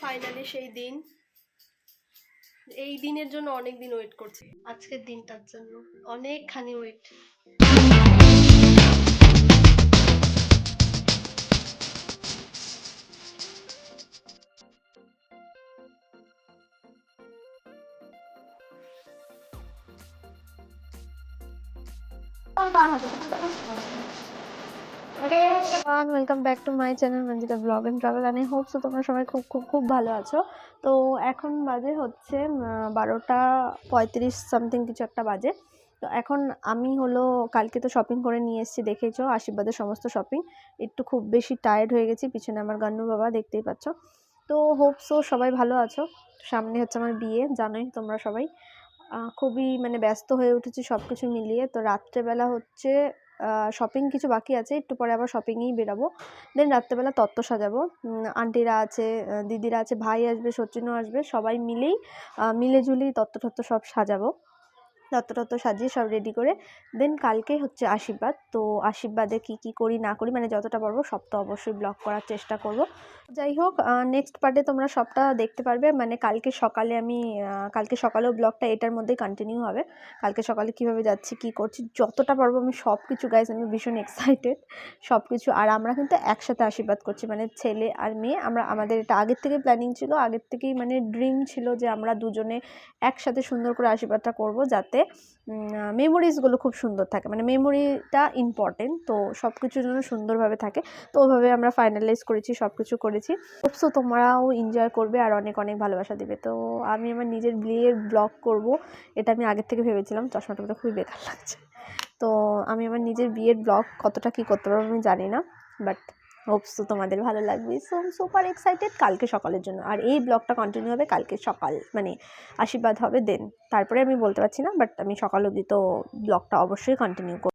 Finally সেই দিন। এই দিনের জন্য অনেক দিন ওয়েট করছি। আজকের দিনটার জন্য অনেকখানি wait welcome back to my channel Manjita blog and travel and hope so তোমরা সবাই খুব খুব খুব ভালো আছো। তো এখন বাজে হচ্ছে বারোটা পঁয়ত্রিশ সামথিং কিছু একটা বাজে। তো এখন আমি হলো, কালকে তো শপিং করে নিয়ে এসেছি, দেখেছ, আশীর্বাদের সমস্ত শপিং একটু খুব বেশি টায়ার্ড হয়ে গেছি, পিছনে আমার গান্নু বাবা, দেখতেই পাচ্ছ। তো হোপ সো সবাই ভালো আছো। সামনে হচ্ছে আমার বিয়ে, জানোই তোমরা সবাই। খুবই মানে ব্যস্ত হয়ে উঠেছি সব কিছু মিলিয়ে। তো রাত্রেবেলা হচ্ছে শপিং কিছু বাকি আছে, একটু পরে আবার শপিংয়েই বেরাবো। দেন রাত্রেবেলা তত্ত্ব সাজাবো। আন্টিরা আছে দিদিরা আছে, ভাই আসবে, সচিনও আসবে, সবাই মিলেই মিলেজুলেই তত্ত্ব টত্ত্ব সব সাজাবো। টত্ত্ব সাজিয়ে সব রেডি করে দেন কালকেই হচ্ছে আশীর্বাদ। তো আশীর্বাদে কি কি করি, না করি মানে যতটা পারব সব তো অবশ্যই ব্লগ করার চেষ্টা করব। যাই হোক নেক্সট পার্টে তোমরা সবটা দেখতে পারবে। মানে কালকে সকালে আমি কালকে সকালেও ব্লগটা এটার মধ্যেই কন্টিনিউ হবে। কালকে সকালে কীভাবে যাচ্ছি, কি করছি, যতটা পারব আমি সব কিছু গাইজ আমি ভীষণ এক্সাইটেড সব কিছু আর আমরা কিন্তু একসাথে আশীর্বাদ করছি। মানে ছেলে আর মেয়ে, আমরা, আমাদের এটা আগের থেকে প্ল্যানিং ছিল। আগের থেকেই মানে ড্রিম ছিল যে আমরা দুজনে একসাথে সুন্দর করে আশীর্বাদটা করব, যাতে মেমোরিজগুলো খুব সুন্দর থাকে। মানে মেমোরিটা ইম্পর্টেন্ট তো সব কিছুর জন্য সুন্দরভাবে থাকে। তো ওভাবে আমরা ফাইনালাইজ করেছি সব কিছু করেছি। হোপসো তোমরাও এনজয় করবে আর অনেক অনেক ভালোবাসা দেবে। তো আমি আমার নিজের বিয়ের ব্লগ করব, এটা আমি আগের থেকে ভেবেছিলাম। চশমাটা খুবই বেকার লাগছে। তো আমি আমার নিজের বিয়ের ব্লগ কতটা কী করতে পারব আমি জানি না বাট হোপস তো তোমাদের ভালো লাগবে। সো সুপার এক্সাইটেড কালকে সকালের জন্য। আর এই ব্লগটা কন্টিনিউ হবে কালকে সকাল মানে আশীর্বাদ হবে দেন তারপরে আমি বলতে পারছি না বাট আমি সকাল অবধি তো ব্লগটা অবশ্যই কন্টিনিউ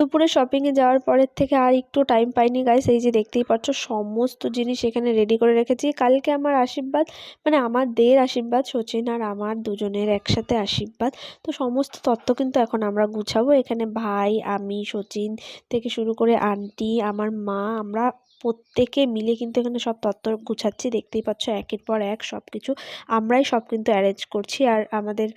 দুপুরে শপিংয়ে যাওয়ার পরের থেকে আর একটু টাইম পাইনি গাইস এই যে দেখতেই পাচ্ছ, সমস্ত জিনিস এখানে রেডি করে রেখেছি। কালকে আমার আশীর্বাদ মানে আমার দের আশীর্বাদ, সচিন আর আমার দুজনের একসাথে আশীর্বাদ। তো সমস্ত তত্ত্ব কিন্তু এখন আমরা গুছাবো। এখানে ভাই, আমি, সচিন থেকে শুরু করে আন্টি আমার মা, আমরা প্রত্যেকে মিলে কিন্তু এখানে সব তত্ত্ব গুছাচ্ছি। দেখতেই পাচ্ছ একের পর এক সব কিছু আমরাই সব কিন্তু অ্যারেঞ্জ করছি। আর আমাদের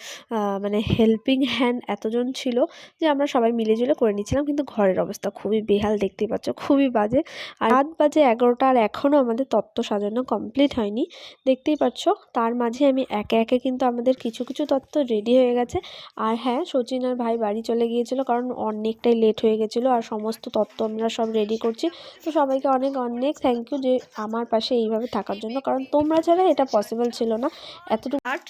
মানে হেল্পিং হ্যান্ড এতজন ছিল যে আমরা সবাই মিলেজুলে করে নিয়েছিলাম কিন্তু ঘরের অবস্থা খুবই বেহাল দেখতেই পাচ্ছ, খুবই বাজে। আর রাত বাজে এগারোটা আর এখনও আমাদের তত্ত্ব সাজানো কমপ্লিট হয়নি। দেখতেই পাচ্ছ, তার মাঝে আমি একে একে কিন্তু আমাদের কিছু কিছু তত্ত্ব রেডি হয়ে গেছে। আর হ্যাঁ সচিন আর ভাই বাড়ি চলে গিয়েছিল কারণ অনেকটাই লেট হয়ে গেছিল। আর সমস্ত তত্ত্ব আমরা সব রেডি করছি। তো সবাইকে অনেক অনেক অনেক থ্যাংক ইউ যে আমার পাশে এইভাবে থাকার জন্য। কারণ তোমরা ছাড়া এটা পসিবল ছিল না। এতটুকু শার্ট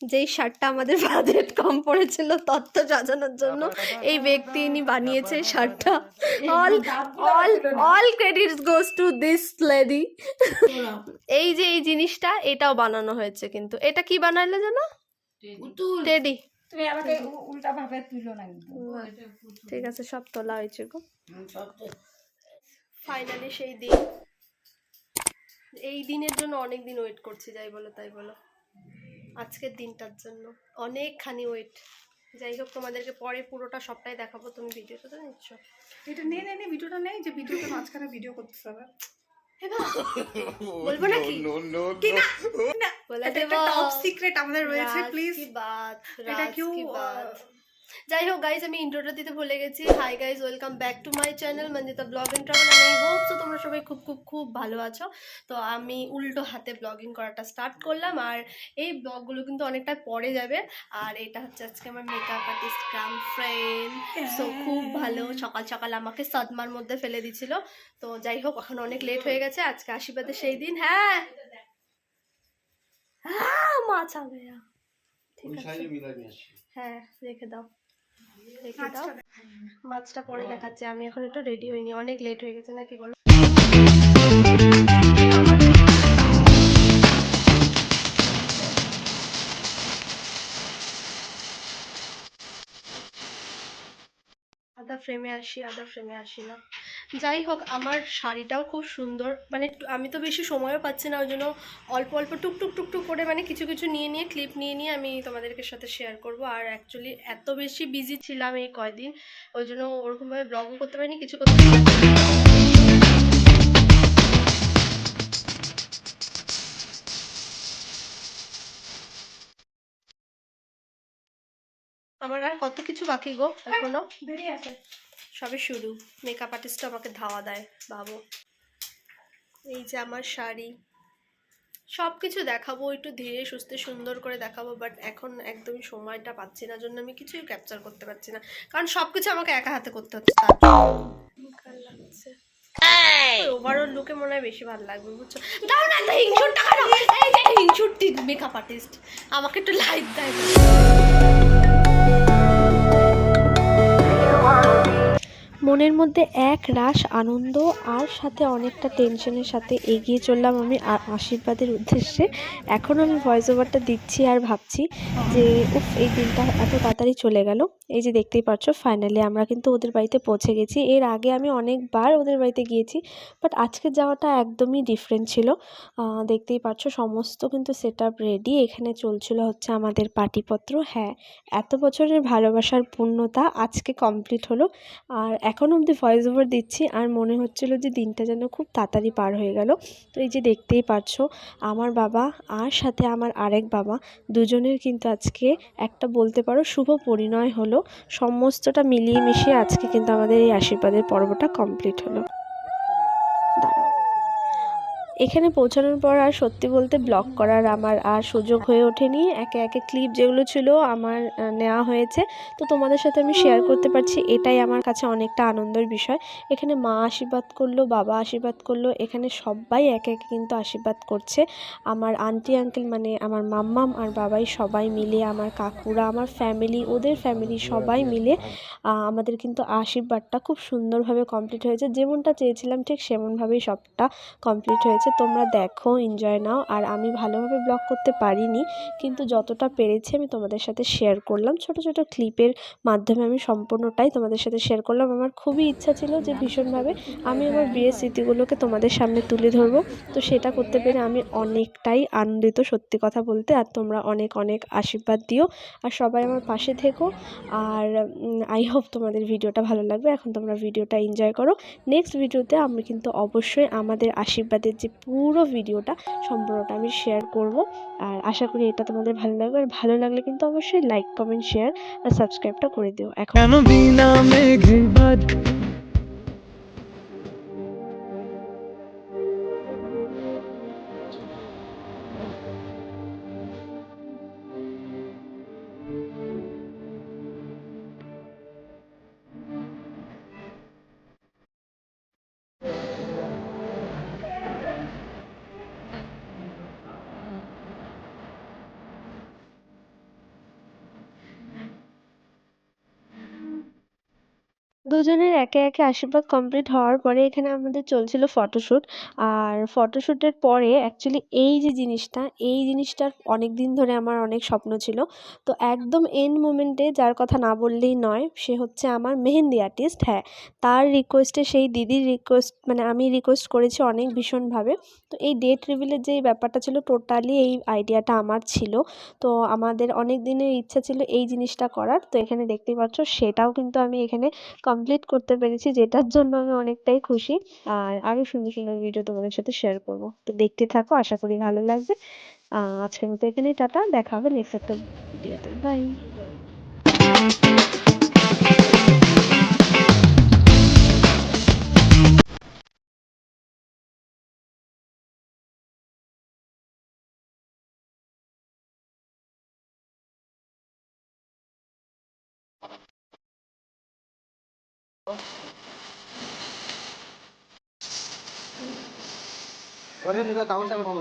যেই শার্টটা আমাদের বাজেট কম পড়েছিল তত্ত্ব সাজানোর জন্য এই ব্যক্তি ইনি বানিয়েছে এই শার্টটা। All all all credits goes to this lady এই যে এই জিনিসটা এটাও বানানো হয়েছে কিন্তু। এটা কি বানালে জানো? টেডি তুমি আমাকে উল্টা ভাবে তুলো না ঠিক আছে সব তোলা হয়েছে গো। ফাইনালি সেই দিন। এই দিনের জন্য অনেক দিন ওয়েট করছি যাই বলো তাই বলো। আজকের দিনটার জন্য। অনেকখানি ওয়েট যাই হোক তোমাদেরকে পরে পুরোটা সবটাই দেখাবো। তুমি ভিডিওটা তো নিচ্ছ? এটা নেই নেই নেই ভিডিওটা নেই যে ভিডিওটা মাঝখানে ভিডিও করতে হবে বলব নাকি কি? না? না? বলে এটা টপ সিক্রেট আমাদের রয়েছে প্লিজ কি বাত এটা রাজ কেউ, কি আহ, যাই হোক গাইজ আমি ইন্ট্রোটা দিতে ভুলে গেছি। Hi guys welcome back to my channel Manjita blog and travel আমি হোপ তো তোমরা সবাই খুব খুব খুব ভালো আছো। তো আমি উল্টো হাতে ব্লগিং করাটা স্টার্ট করলাম আর এই ব্লগগুলো কিন্তু অনেকটা পরে যাবে। আর এটা হচ্ছে আজকে আমার মেকআপ আর্টিস্ট গ্রাম ফ্রেন্ড সো খুব ভালো সকাল সকাল আমাকে সদমার মধ্যে ফেলে দিছিল তো যাই হোক এখন অনেক লেট হয়ে গেছে আজকে আশীর্বাদে সেই দিন। হ্যাঁ! হ্যাঁ মাছ আছে। হ্যাঁ রেখে দাও। রেখে দাও মাছটা পরে দেখাচ্ছি। আমি এখন একটু রেডি হইনি। অনেক লেট হয়ে গেছে নাকি বলো? আদা ফ্রেমে আসি আদা ফ্রেমে আসি না। যাই হোক আমার শাড়িটাও খুব সুন্দর। মানে আমি তো বেশি সময়ও পাচ্ছি না, ওই জন্য অল্প অল্প টুকটুক টুকটুক করে মানে কিছু কিছু নিয়ে নিয়ে ক্লিপ নিয়ে নিয়ে আমি তোমাদেরকে সাথে শেয়ার করব। আর অ্যাকচুয়ালি এত বেশি বিজি ছিলাম এই কয়দিন, ওই জন্য ওরকমভাবে ব্লগও করতে পারিনি, কিছু করতে আমার আর কত কিছু বাকি গো, এখনও? বেরিয়ে আছে। সবে শুরু। মেকআপ আর্টিস্ট আমাকে ধাওয়া দেয় ভাবো এই যে আমার শাড়ি। সব কিছু দেখাবো একটু ধীরে সুস্থে সুন্দর করে দেখাবো বাট এখন একদমই সময়টা পাচ্ছি না জন্য আমি কিছুই ক্যাপচার করতে পারছি না। কারণ সব কিছু আমাকে একা হাতে করতে হচ্ছে ওভারঅল লুকে মনে হয় বেশি ভালো লাগবে বুঝছ? দাও না একটা হিংসুর টাকা এই যে হিংসুর মেকআপ আর্টিস্ট আমাকে একটু লাইট দেয়। মনের মধ্যে এক রাশ আনন্দ আর সাথে অনেকটা টেনশনের সাথে এগিয়ে চললাম আমি আশীর্বাদের উদ্দেশ্যে। এখন আমি ভয়েস ওভারটা দিচ্ছি আর ভাবছি যে, উফ, এই দিনটা এত তাড়াতাড়ি চলে গেল। এই যে দেখতেই পাচ্ছ ফাইনালি আমরা কিন্তু ওদের বাড়িতে পৌঁছে গেছি। এর আগে আমি অনেকবার ওদের বাড়িতে গিয়েছি বাট আজকে যাওয়াটা একদমই ডিফারেন্ট ছিল। দেখতেই পাচ্ছ, সমস্ত কিন্তু সেট রেডি এখানে চলছিল হচ্ছে আমাদের পাটিপত্র। হ্যাঁ এত বছরের ভালোবাসার পূর্ণতা আজকে কমপ্লিট হলো। আর এখন অবধি ভয়েস ওভার দিচ্ছি, আর মনে হচ্ছিল যে দিনটা যেন খুব তাড়াতাড়ি পার হয়ে গেল তো এই যে দেখতেই পারছ আমার বাবা আর সাথে আমার আরেক বাবা, দুজনের কিন্তু আজকে একটা বলতে পারো শুভ পরিণয় হলো সমস্তটা মিলিয়ে মিশিয়ে আজকে কিন্তু আমাদের এই আশীর্বাদের পর্বটা কমপ্লিট হলো। এখানে পৌঁছানোর পর আর সত্যি বলতে ব্লগ করার আমার আর সুযোগ হয়ে ওঠেনি। একে একে ক্লিপ যেগুলো ছিল আমার নেওয়া হয়েছে। তো তোমাদের সাথে আমি শেয়ার করতে পারছি, এটাই আমার কাছে অনেকটা আনন্দের বিষয়। এখানে মা আশীর্বাদ করল, বাবা আশীর্বাদ করল, এখানে সবাই একে একে কিন্তু আশীর্বাদ করছে। আমার আন্টি আঙ্কেল মানে আমার মাম্মাম আর বাবাই সবাই মিলে, আমার কাকুরা, আমার ফ্যামিলি ওদের ফ্যামিলি সবাই মিলে আমাদের কিন্তু আশীর্বাদটা খুব সুন্দরভাবে কমপ্লিট হয়েছে। যেমনটা চেয়েছিলাম ঠিক সেমনভাবেই সবটা কমপ্লিট হয়েছে। তোমরা দেখো এনজয় নাও। আর আমি ভালোভাবে ব্লগ করতে পারিনি, কিন্তু যতটা পেরেছি আমি তোমাদের সাথে শেয়ার করলাম। ছোট ছোট ক্লিপের মাধ্যমে আমি সম্পূর্ণটাই তোমাদের সাথে শেয়ার করলাম। আমার খুবই ইচ্ছা ছিল যে ভীষণভাবে আমি আমার বিয়ের স্মৃতিগুলোকে তোমাদের সামনে তুলে ধরবো। তো সেটা করতে পেরে আমি অনেকটাই আনন্দিত, সত্যি কথা বলতে। আর তোমরা অনেক অনেক আশীর্বাদ দিও। আর সবাই আমার পাশে থেকো। আর আই হোপ তোমাদের ভিডিওটা ভালো লাগবে। এখন তোমরা ভিডিওটা এনজয় করো। নেক্সট ভিডিওতে আমি কিন্তু অবশ্যই আমাদের আশীর্বাদের যে পুরো ভিডিওটা সম্পূর্ণটা আমি শেয়ার করব। আর আশা করি এটা তোমাদের ভালো লাগবে। আর ভালো লাগলে কিন্তু অবশ্যই লাইক কমেন্ট শেয়ার আর সাবস্ক্রাইবটা করে দিও। এখন দুজনের একে একে আশীর্বাদ কমপ্লিট হওয়ার পরে এখানে আমাদের চলছিল ফটোশ্যুট আর ফটোশ্যুটের পরে অ্যাকচুয়ালি এই যে জিনিসটা, এই জিনিসটার অনেক দিন ধরে আমার অনেক স্বপ্ন ছিল। তো একদম এন্ড মোমেন্টে যার কথা না বললেই নয়, সে হচ্ছে আমার মেহেন্দি আর্টিস্ট হ্যাঁ তার রিকোয়েস্টে সেই দিদির রিকোয়েস্ট মানে আমি রিকোয়েস্ট করেছি অনেক ভীষণভাবে। তো এই ডেট রিভিলের যে ব্যাপারটা ছিল টোটালি এই আইডিয়াটা আমার ছিল। তো আমাদের অনেক দিনের ইচ্ছা ছিল এই জিনিসটা করার। তো এখানে দেখতেই পাচ্ছ, সেটাও কিন্তু আমি এখানে কমপ্লিট করতে পেরেছি, যেটার জন্য আমি অনেকটাই খুশি। আর আরও সুন্দর সুন্দর ভিডিও তোমাদের সাথে শেয়ার করব। তো দেখতে থাকো, আশা করি ভালো লাগবে। আজকের মতো এখানেই টাটা, দেখা হবে নেক্সট একটা ভিডিওতে বাই 원현이가 나온다고 보면.